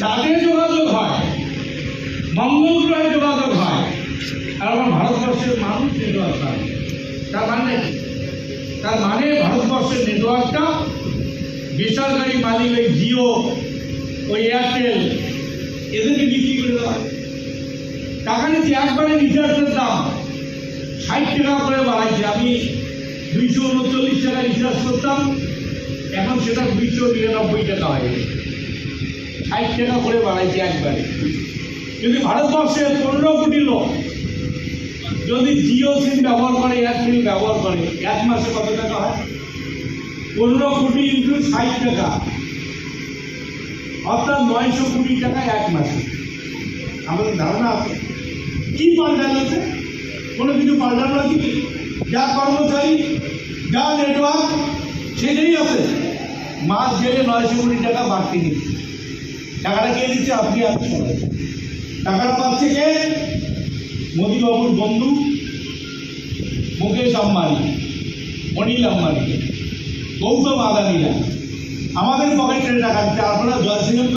চাঁদে যোগাযোগ হয় মঙ্গল গ্রহে যোগাযোগ হয় আর আমার ভারতবর্ষের মানুষ নেটওয়ার্ক হয় তার মানে তার মানে ভারতবর্ষের নেটওয়ার্কটা বেসরকারি মালিক ওই জিও, ওই এয়ারটেল, এদেরকে বিক্রি করে দেওয়া। টাকা নিচ্ছে একবারে রিচার্জের দাম ষাট টাকা করে বাড়াইছে, আমি দুইশো উনচল্লিশ টাকা রিচার্জ করতাম, এখন সেটা দুইশো নিরানব্বই টাকা হয়ে গেছে। ষাট টাকা করে বাড়াইছে একবারে। যদি ভারতবর্ষের পনেরো কোটি লোক, যদি জিও সিম ব্যবহার করে এয়ারটেল ব্যবহার করে, এক মাসে কত টাকা হয়? পনেরো কোটি ইন্টু ষাট টাকা। অর্থাৎ নয়শো কোটি টাকা এক মাসে। আমাদের ধারণা আছে। কি পাল্টানো আছে কোনো কিছু পাল্টানো কি? যা কর্মচারী, যা নেটওয়ার্ক সেটাই আছে। মাস গেলে নয়শো কোটি টাকা বাড়তি দিচ্ছে টাকাটা কে দিচ্ছে? আপনি আপনি সবাই টাকাটা পাচ্ছে কে? মোদীবাবুর বন্ধু, মুকেশ আম্বানি, অনিল আম্বানি, গৌতম আদানিরা। আমাদের পকেটের টাকা দিচ্ছে। আপনারা জয়শ্রী